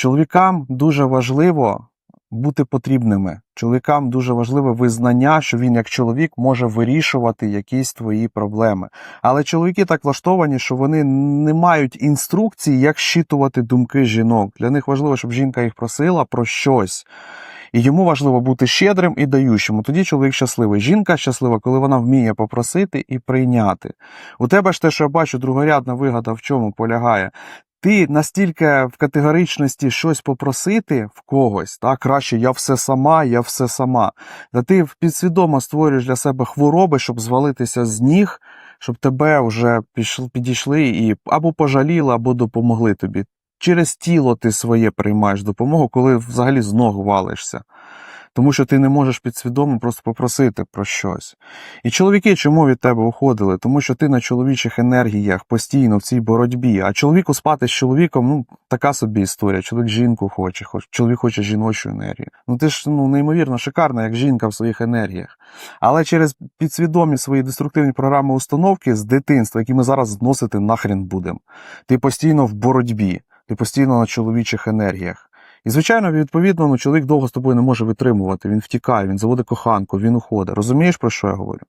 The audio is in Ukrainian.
чоловікам дуже важливо бути потрібними. Чоловікам дуже важливе визнання, що він як чоловік може вирішувати якісь твої проблеми. Але чоловіки так влаштовані, що вони не мають інструкції, як щитувати думки жінок. Для них важливо, щоб жінка їх просила про щось. І йому важливо бути щедрим і даючим. Тоді чоловік щасливий. Жінка щаслива, коли вона вміє попросити і прийняти. У тебе ж те, що я бачу, другорядна вигода в чому полягає. Ти настільки в категоричності щось попросити в когось, так, краще я все сама, я все сама. Та ти підсвідомо створюєш для себе хвороби, щоб звалитися з ніг, щоб тебе вже підійшли і або пожаліли, або допомогли тобі. Через тіло ти своє приймаєш допомогу, коли взагалі з ног валишся. Тому що ти не можеш підсвідомо просто попросити про щось. І чоловіки чому від тебе уходили? Тому що ти на чоловічих енергіях постійно в цій боротьбі. А чоловіку спати з чоловіком, ну така собі історія. Чоловік жінку хоче, хоч- чоловік хоче жіночу енергію. Ну ти ж ну неймовірно шикарна, як жінка в своїх енергіях. Але через підсвідомі свої деструктивні програми установки з дитинства, які ми зараз зносити нахрен будемо. Ти постійно в боротьбі, ти постійно на чоловічих енергіях. І, звичайно, відповідно, ну, чоловік довго з тобою не може витримувати. Він втікає, він заводить коханку, він уходить. Розумієш, про що я говорю?